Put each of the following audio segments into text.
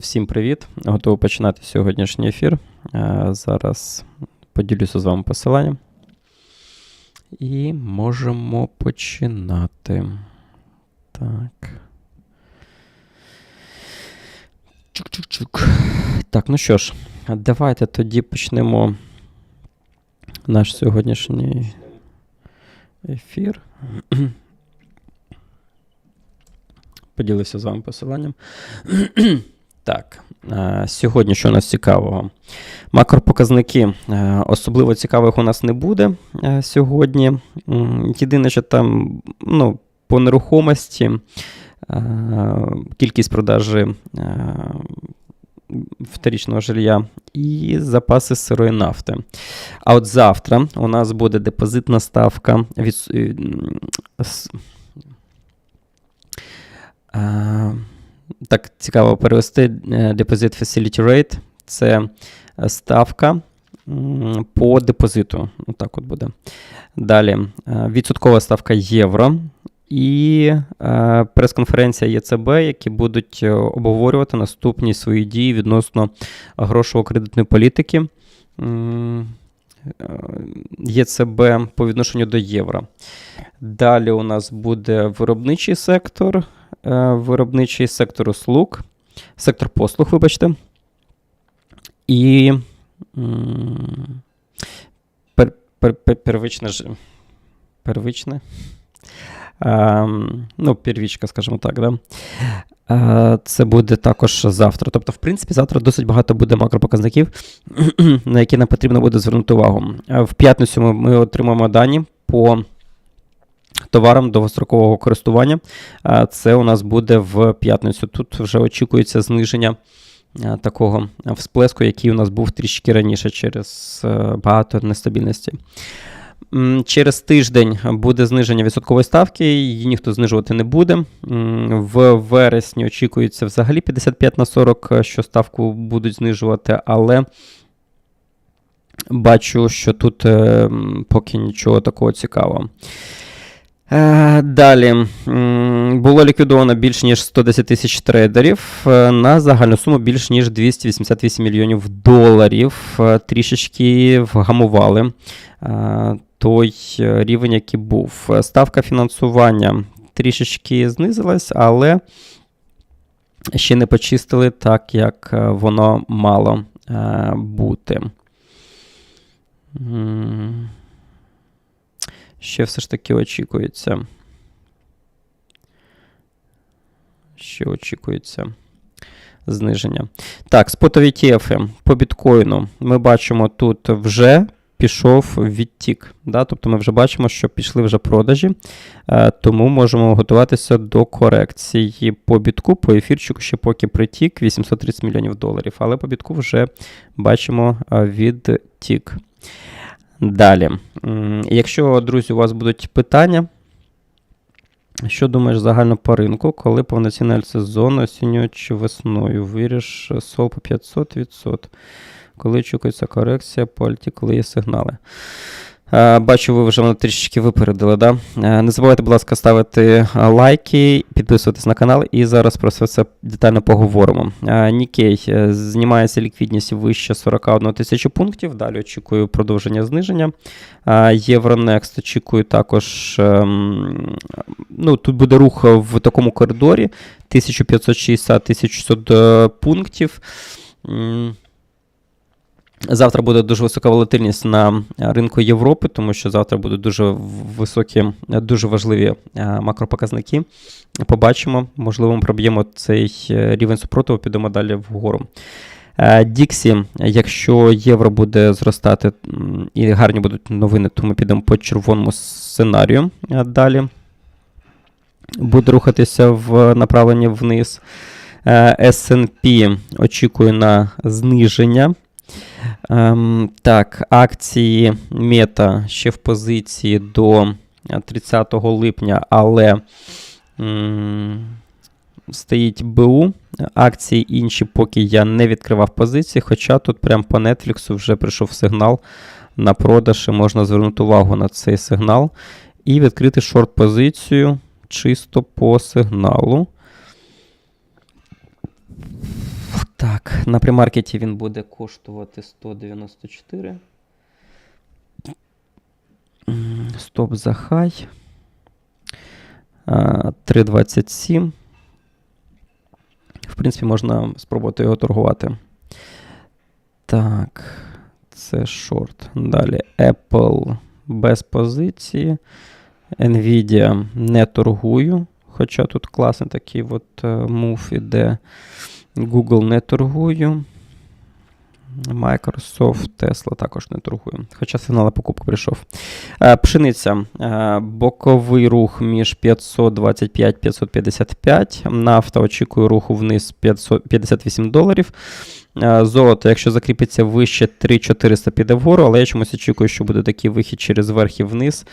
Всім привіт! Готовий починати сьогоднішній ефір. Е, Зараз поділюся з вами посиланням. І можемо починати. Так. Чук-чук-чук. Так, ну що ж, давайте тоді почнемо наш сьогоднішній ефір. Поділився з вами посиланням. Так, е, сьогодні що у нас цікавого? Макропоказники е, особливо цікавих у нас не буде е, сьогодні. Єдине, що там ну, по нерухомості кількість продажі вторічного жилья і запаси сирої нафти. А от завтра у нас буде депозитна ставка від. Так цікаво перевести е, Deposit Facility Rate. Це е, ставка по депозиту. Отак от буде. Далі е, відсоткова ставка євро і прес-конференція ЄЦБ, які будуть обговорювати наступні свої дії відносно грошово-кредитної політики. ЄЦБ по відношенню до євро. Далі у нас буде виробничий сектор, виробничий сектор услуг, сектор послуг, вибачте. І пер, пер, пер, первичне, ж- первичне. Ем, ну, первічка, скажімо так, да? Е, Це буде також завтра. Тобто, в принципі, завтра досить багато буде макропоказників, на які нам потрібно буде звернути увагу. Е, В п'ятницю ми, ми отримаємо дані по товарам довгострокового користування. Це у нас буде в п'ятницю. Тут вже очікується зниження такого всплеску, який у нас був трішки раніше через е, багато нестабільності. Через тиждень буде зниження відсоткової ставки, її ніхто знижувати не буде. В вересні очікується взагалі 55 на 40, е, що ставку будуть знижувати, але бачу, що тут е, поки нічого такого цікавого. Е, Далі було ліквідовано більш ніж 110 тисяч трейдерів е, на загальну суму більш ніж 288 мільйонів доларів. Е, Трішечки вгамували той рівень, який був. Ставка фінансування трішечки знизилась, але ще не почистили так, як воно мало бути. Ще все ж таки очікується. Ще очікується зниження. Так, спотові ETF по біткоїну. Ми бачимо, тут вже пішов відтік. Да? Тобто ми вже бачимо, що пішли вже продажі, е, тому можемо готуватися до корекції по бітку, по ефірчику ще поки притік 830 мільйонів доларів. Але по бітку вже бачимо е, відтік. Далі. Якщо, друзі, у вас будуть питання, що думаєш загально по ринку, коли повноцінний сезон осінню чи весною? Виріш сол по 500%. Коли очікується корекція по коли є сигнали. Е, Бачу, ви вже мене трішечки випередили. Да? Е, Не забувайте, будь ласка, ставити е, лайки, підписуватись на канал, і зараз про все це детально поговоримо. Нікей знімається ліквідність вище 41 тисячі пунктів. Далі очікую продовження зниження. Євронекст очікую також. ем, Ну, тут буде рух в такому коридорі 1560-1600 е, пунктів. Завтра буде дуже висока волатильність на ринку Європи, тому що завтра будуть дуже високі, дуже важливі е, макропоказники. Побачимо, можливо, ми проб'ємо цей е, рівень супротиву, підемо далі вгору. Е, Діксі, якщо євро буде зростати і гарні будуть новини, то ми підемо по червоному сценарію е, далі. Буде рухатися в направленні вниз. Е, S&P очікує на зниження. Ем, так, акції Мета ще в позиції до е, 30 липня, але м, стоїть БУ. Акції інші, поки я не відкривав позиції, хоча тут прямо по Netflix вже прийшов сигнал на продаж, і можна звернути увагу на цей сигнал і відкрити шорт-позицію чисто по сигналу. На примаркеті він буде коштувати 194. Стоп за хай. 3,27. В принципі, можна спробувати його торгувати. Так, це шорт. Далі Apple без позиції. Nvidia не торгую. Хоча тут класний такий от е, мув іде. Google не торгую. Microsoft, Tesla також не торгую. Хоча сигнал на покупку прийшов. Е, Пшениця. Е, Боковий рух між 525-555. Нафта очікує руху вниз 500 58 доларів. Е, Золото, якщо закріпиться вище 3400 піде вгору, але я чомусь очікую, що буде такий вихід через верх і вниз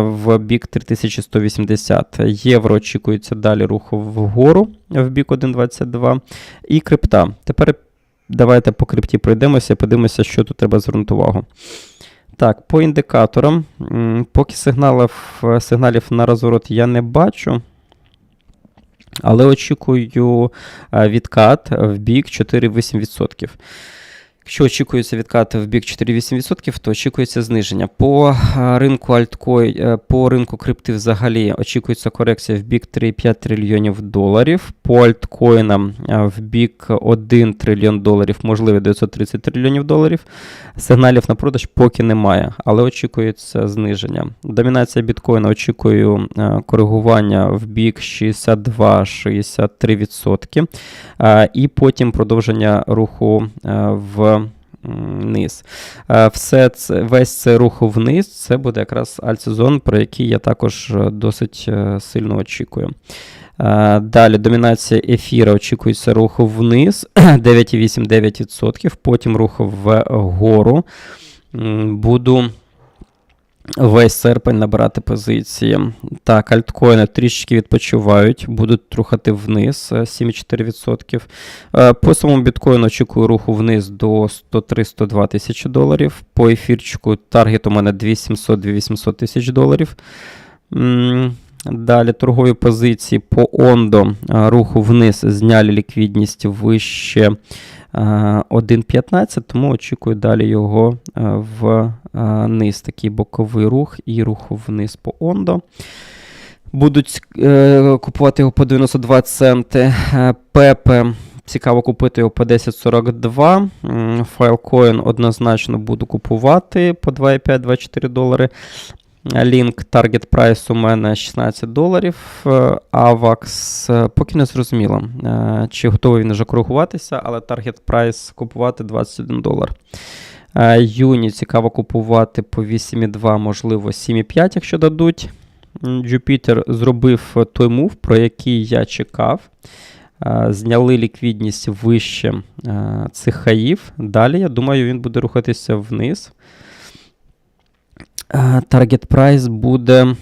в бік 3180. Євро очікується далі руху вгору в бік 1.22. І крипта. Тепер давайте по крипті пройдемося подивимося, що тут треба звернути увагу. Так, по індикаторам. Поки сигналів, сигналів на розворот я не бачу. Але очікую е, відкат в бік 4,8%. Якщо очікується відкат в бік 4,8%, то очікується зниження. По е, ринку альткой, е, по ринку крипти взагалі очікується корекція в бік 3,5 трильйонів доларів. По альткоїнам е, в бік 1 трильйон доларів, можливо 930 трильйонів доларів. Сигналів на продаж поки немає, але очікується зниження. Домінація біткоїна очікую коригування в бік 62-63%. Е, І потім продовження руху в низ. Е, Все це, весь це рух вниз це буде якраз альтсезон, про який я також е, досить е, сильно очікую. Далі домінація ефіра очікується руху вниз 9,8-9%, потім руху вгору. Буду весь серпень набирати позиції. Так, альткоїни трішечки відпочивають, будуть рухати вниз е, 7,4%. Е, По самому біткоїну очікую руху вниз до 103-102 тисячі доларів. По ефірчику таргет у мене 2700-2800 тисяч доларів. Далі торгові позиції по Ондо е, руху вниз зняли ліквідність вище е, 1.15, тому очікую далі його е, в е, низ. Такий боковий рух і рух вниз по Ондо. Будуть е, купувати його по 92 центи. Е, Пепе. Цікаво купити його по 10.42. М, Filecoin однозначно буду купувати по 2,5-24 долари. Лінк Target Price у мене 16 доларів. Е, AVAX е, поки не зрозуміло, е, чи готовий він вже коригуватися, але Target Price купувати 21 долар. Юні цікаво купувати по 8,2, можливо, 7,5, якщо дадуть. Jupiter зробив той мув, про який я чекав. Зняли ліквідність вище цих хаїв. Далі, я думаю, він буде рухатися вниз. Е, Target price буде.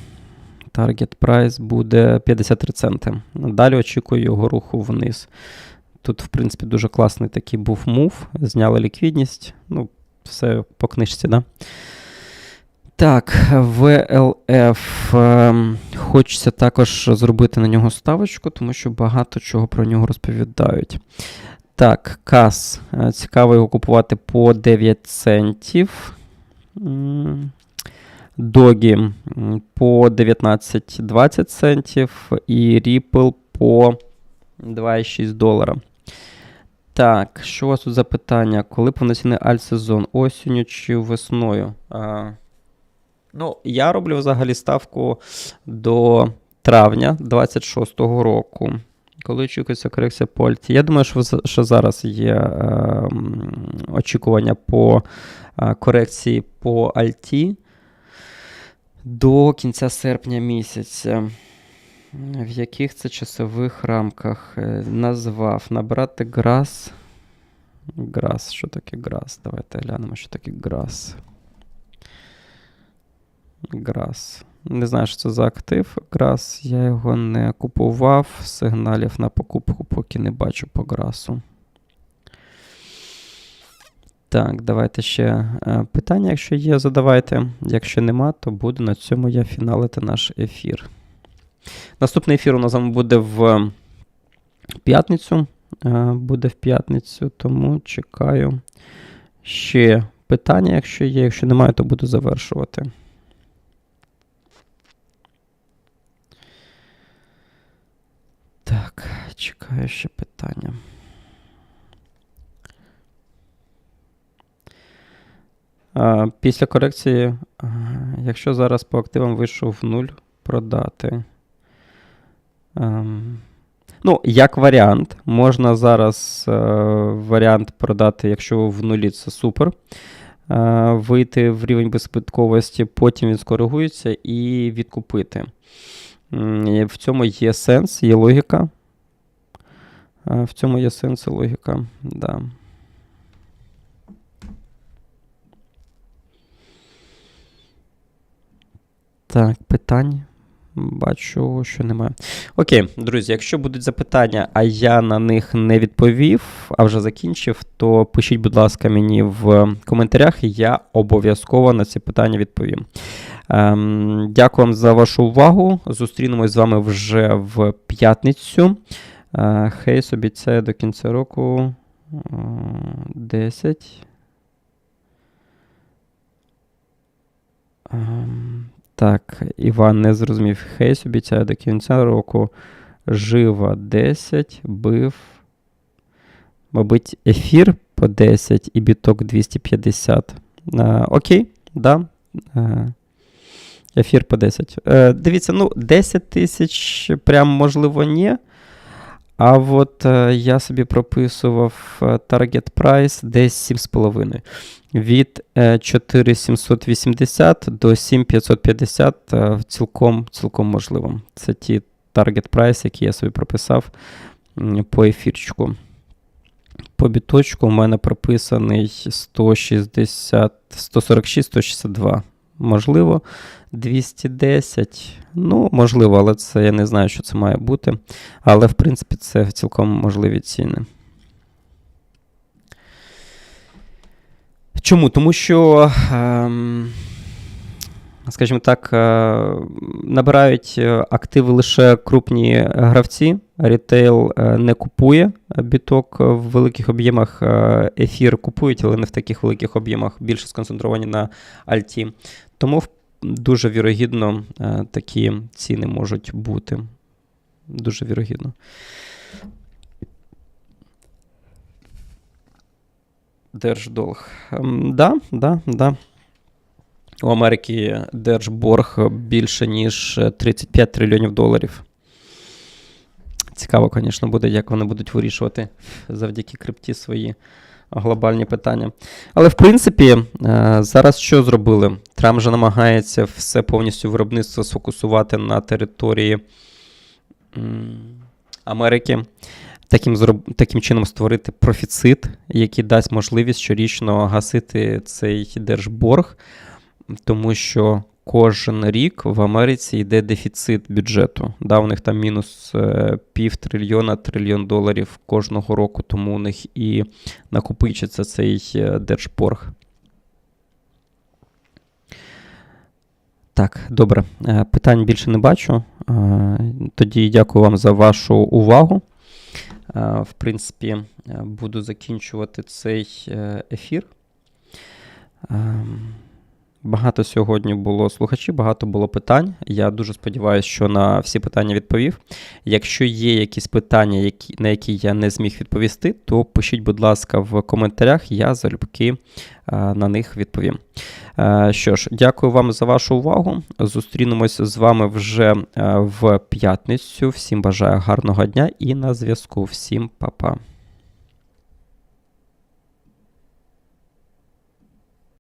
Target price буде 53 центи. Далі очікую його руху вниз. Тут, в принципі, дуже класний такий був мув. Зняли ліквідність. Ну, все по книжці, да? Так, VLF. ем, Хочеться також зробити на нього ставочку, тому що багато чого про нього розповідають. Так, кас. Е, Цікаво його купувати по 9 центів. Догі по 19-20 центів і Ripple по 2,6 долара. Так, що у вас тут за питання? Коли повноцінний альтсезон? Осінню чи весною? А, ну, я роблю взагалі ставку до травня 26-го року. Коли очікується корекція по альті? Я думаю, що, що зараз є е, очікування по е, корекції по альті до кінця серпня місяця. В яких це часових рамках Е, назвав набрати грас. Грас, що таке грас? Давайте глянемо, що таке грас. Грас. Не знаю, що це за актив. Грас. Я його не купував. Сигналів на покупку поки не бачу по грасу. Так, давайте ще е, питання, якщо є, задавайте. Якщо нема, то буду на цьому я фіналити наш ефір. Наступний ефір у нас буде в п'ятницю. е, буде в п'ятницю, тому чекаю ще питання, якщо є. Якщо немає, то буду завершувати. Так, чекаю ще питання. Після корекції, якщо зараз по активам вийшов в нуль, продати. Ем, Ну, як варіант, можна зараз е, варіант продати, якщо в нулі це супер. Е, вийти в рівень беззбитковості, потім він скоригується і відкупити. В цьому є сенс, є логіка. Е, В цьому є сенс і логіка. Да. Так, питань. Бачу, що немає. Окей, друзі, якщо будуть запитання, а я на них не відповів, а вже закінчив, то пишіть, будь ласка, мені в коментарях, я обов'язково на ці питання відповім. Ем, дякую вам за вашу увагу. Зустрінемось з вами вже в п'ятницю. Е, Хейс обіцяє до кінця року е, 10. Ем, так, Іван не зрозумів. Хейс обіцяє до кінця року. Жива 10, бив. Мабуть, ефір по 10 і біток 250. А, окей, да. Е, ефір по 10. Е, дивіться, ну, 10 тисяч, прям можливо, ні. А от е, я собі прописував е, target price десь 7,5. Від е, 4780 до 7550 е, цілком, цілком можливо. Це ті target price, які я собі прописав по ефірчику. По біточку у мене прописаний 160, 146-162. Можливо, 210. Ну, можливо, але це я не знаю, що це має бути. Але, в принципі, це цілком можливі ціни. Чому? Тому що, ем, скажімо так, е, набирають е, активи лише крупні гравці. Рітейл е, не купує біток в великих об'ємах. Ефір купують, але не в таких великих об'ємах, більше сконцентровані на альті. Тому дуже вірогідно такі ціни можуть бути. Дуже вірогідно. Держдолг. Ем, Да, да, да. У Америки держборг більше, ніж 35 трильйонів доларів. Цікаво, звісно, буде, як вони будуть вирішувати завдяки крипті свої глобальні питання. Але в принципі, е, зараз що зробили? Трамп вже намагається все повністю виробництво сфокусувати на території Америки. Таким, таким чином створити профіцит, який дасть можливість щорічно гасити цей держборг, тому що кожен рік в Америці йде дефіцит бюджету. Да, у них там мінус е, пів трильйона, трильйон доларів кожного року, тому у них і накопичиться цей е, держборг. Так, добре. Е, Питань більше не бачу. Тоді дякую вам за вашу увагу. В принципі, буду закінчувати цей ефір. Багато сьогодні було слухачів, багато було питань. Я дуже сподіваюся, що на всі питання відповів. Якщо є якісь питання, які, на які я не зміг відповісти, то пишіть, будь ласка, в коментарях, я залюбки е, на них відповім. Е, Що ж, дякую вам за вашу увагу. Зустрінемось з вами вже е, в п'ятницю. Всім бажаю гарного дня і на зв'язку. Всім па-па.